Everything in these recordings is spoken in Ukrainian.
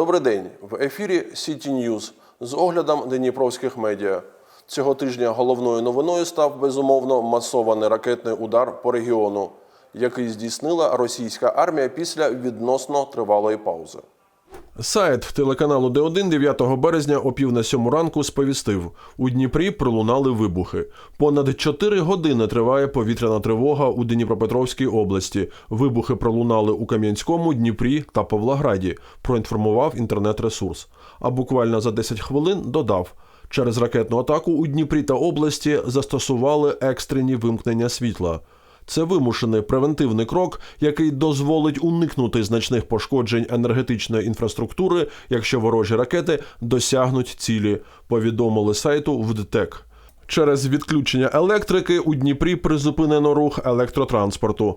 Добрий день. В ефірі City News з оглядом дніпровських медіа. Цього тижня головною новиною став безумовно масований ракетний удар по регіону, який здійснила російська армія після відносно тривалої паузи. Сайт телеканалу Д1 9 березня о пів на сьому ранку сповістив: у Дніпрі пролунали вибухи. Понад 4 години триває повітряна тривога у Дніпропетровській області. Вибухи пролунали у Кам'янському, Дніпрі та Павлограді. Проінформував інтернет-ресурс. А буквально за 10 хвилин додав. Через ракетну атаку у Дніпрі та області застосували екстрені вимкнення світла. Це вимушений превентивний крок, який дозволить уникнути значних пошкоджень енергетичної інфраструктури, якщо ворожі ракети досягнуть цілі, повідомили сайту ВДТЕК. Через відключення електрики у Дніпрі призупинено рух електротранспорту.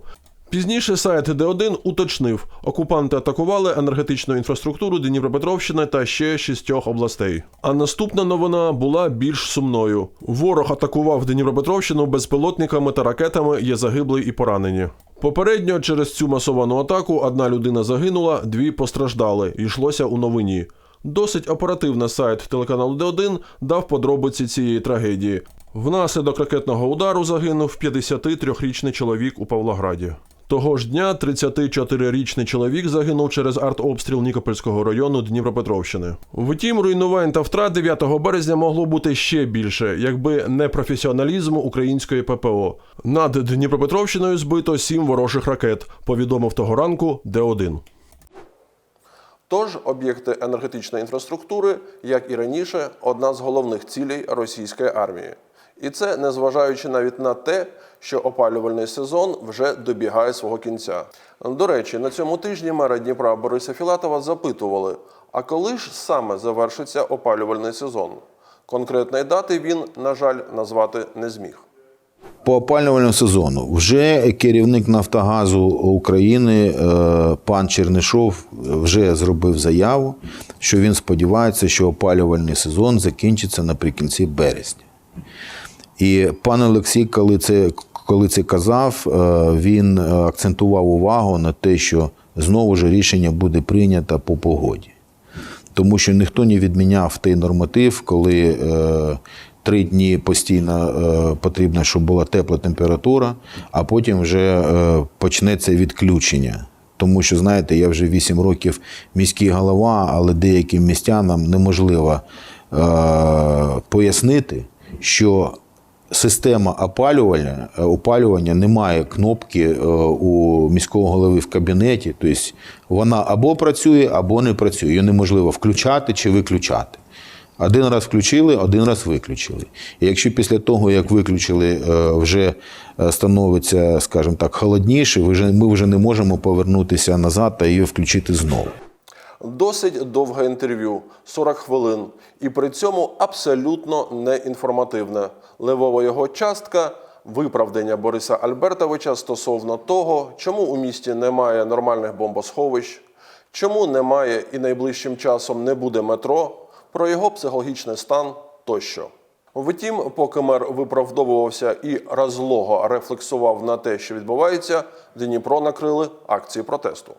Пізніше сайт Д1 уточнив, окупанти атакували енергетичну інфраструктуру Дніпропетровщини та ще шістьох областей. А наступна новина була більш сумною. Ворог атакував Дніпропетровщину безпілотниками та ракетами. Є загиблі і поранені. Попередньо через цю масовану атаку одна людина загинула, дві постраждали. Йшлося у новині. Досить оперативно сайт телеканалу Д1 дав подробиці цієї трагедії. Внаслідок ракетного удару загинув 53-річний чоловік у Павлограді. Того ж дня 34-річний чоловік загинув через артобстріл Нікопольського району Дніпропетровщини. Втім, руйнувань та втрат 9 березня могло бути ще більше, якби не професіоналізм української ППО. Над Дніпропетровщиною збито сім ворожих ракет. Повідомив того ранку Д1. Тож об'єкти енергетичної інфраструктури, як і раніше, одна з головних цілей російської армії. І це незважаючи навіть на те, що опалювальний сезон вже добігає свого кінця. До речі, на цьому тижні мера Дніпра Бориса Філатова запитували: а коли ж саме завершиться опалювальний сезон? Конкретної дати він, на жаль, назвати не зміг. По опалювальному сезону вже керівник Нафтогазу України е, пан Чернишов вже зробив заяву, що він сподівається, що опалювальний сезон закінчиться наприкінці березня. І пан Олексій, коли це, коли це казав, е, він акцентував увагу на те, що знову ж рішення буде прийнято по погоді. Тому що ніхто не відміняв той норматив, коли е, три дні постійно е, потрібно, щоб була тепла температура, а потім вже е, почнеться відключення. Тому що, знаєте, я вже 8 років міський голова, але деяким містянам неможливо е, пояснити, що система опалювання, е, опалювання не має кнопки е, у міського голови в кабінеті. Тобто вона або працює, або не працює. Її неможливо включати чи виключати. Один раз включили, один раз виключили. І якщо після того, як виключили, е, вже становиться, скажімо так, холодніше, ми вже не можемо повернутися назад та її включити знову. Досить довге інтерв'ю 40 хвилин, і при цьому абсолютно неінформативне. Левова його частка виправдання Бориса Альбертовича стосовно того, чому у місті немає нормальних бомбосховищ, чому немає і найближчим часом не буде метро, про його психологічний стан тощо. Втім, поки мер виправдовувався і розлого рефлексував на те, що відбувається, Дніпро накрили акції протесту.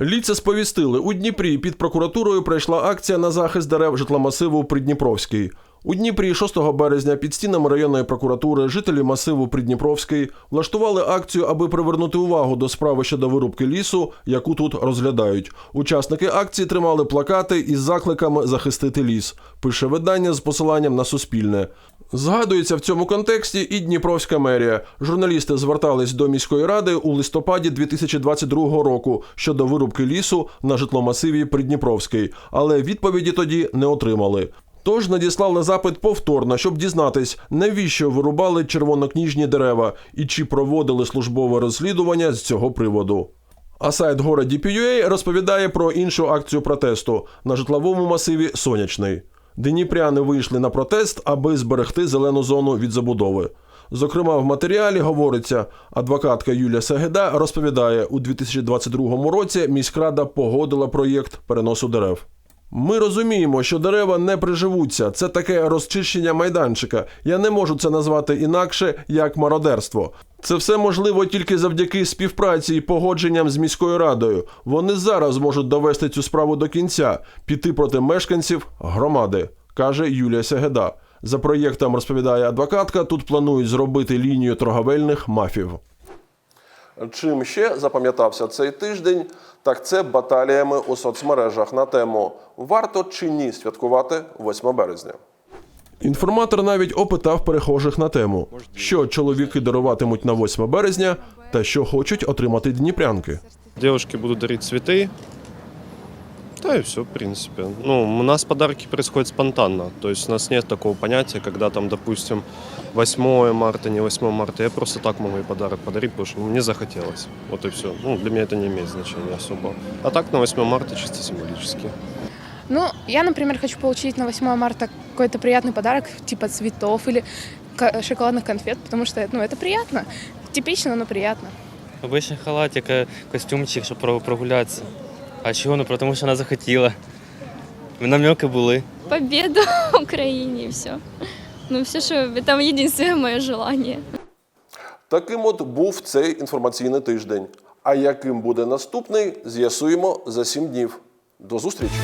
Ліце сповістили, у Дніпрі під прокуратурою пройшла акція на захист дерев житломасиву Придніпровський. У Дніпрі 6 березня під стінами районної прокуратури жителі масиву Придніпровський влаштували акцію, аби привернути увагу до справи щодо вирубки лісу, яку тут розглядають. Учасники акції тримали плакати із закликами захистити ліс. Пише видання з посиланням на Суспільне. Згадується в цьому контексті і Дніпровська мерія. Журналісти звертались до міської ради у листопаді 2022 року щодо вирубки лісу на житломасиві Придніпровський, але відповіді тоді не отримали. Тож надіслали запит повторно, щоб дізнатись, навіщо вирубали червонокніжні дерева і чи проводили службове розслідування з цього приводу. А сайт городі DPUA розповідає про іншу акцію протесту на житловому масиві Сонячний. Дніпряни вийшли на протест, аби зберегти зелену зону від забудови. Зокрема, в матеріалі говориться, адвокатка Юлія Сегеда розповідає, у 2022 році міськрада погодила проєкт переносу дерев. Ми розуміємо, що дерева не приживуться. Це таке розчищення майданчика. Я не можу це назвати інакше як мародерство. Це все можливо тільки завдяки співпраці і погодженням з міською радою. Вони зараз можуть довести цю справу до кінця, піти проти мешканців громади, каже Юлія Сегеда. За проєктом розповідає адвокатка. Тут планують зробити лінію торговельних мафів. Чим ще запам'ятався цей тиждень, так це баталіями у соцмережах на тему варто чи ні святкувати 8 березня. Інформатор навіть опитав перехожих на тему, що чоловіки даруватимуть на 8 березня та що хочуть отримати дніпрянки. Дівчатки будуть дарити цветы. Да и все, в принципе. Ну, у нас подарки происходят спонтанно. То есть у нас нет такого понятия, когда там, допустим, 8 марта, не 8 марта. Я просто так могу и подарок подарить, потому что мне захотелось. Вот и все. Ну, для меня это не имеет значения особо. А так на 8 марта чисто символически. Ну, я, например, хочу получить на 8 марта какой-то приятный подарок, типа цветов или шоколадных конфет, потому что ну, это приятно. Типично, но приятно. Обичний халатик, е, костюмчик, щоб про- прогулятися. А чого? Ну, тому що вона захотіла. Намеки були. победу Україні, і все. Ну, все, що там єдине моє желання. Таким от був цей інформаційний тиждень. А яким буде наступний, з'ясуємо за сім днів. До зустрічі!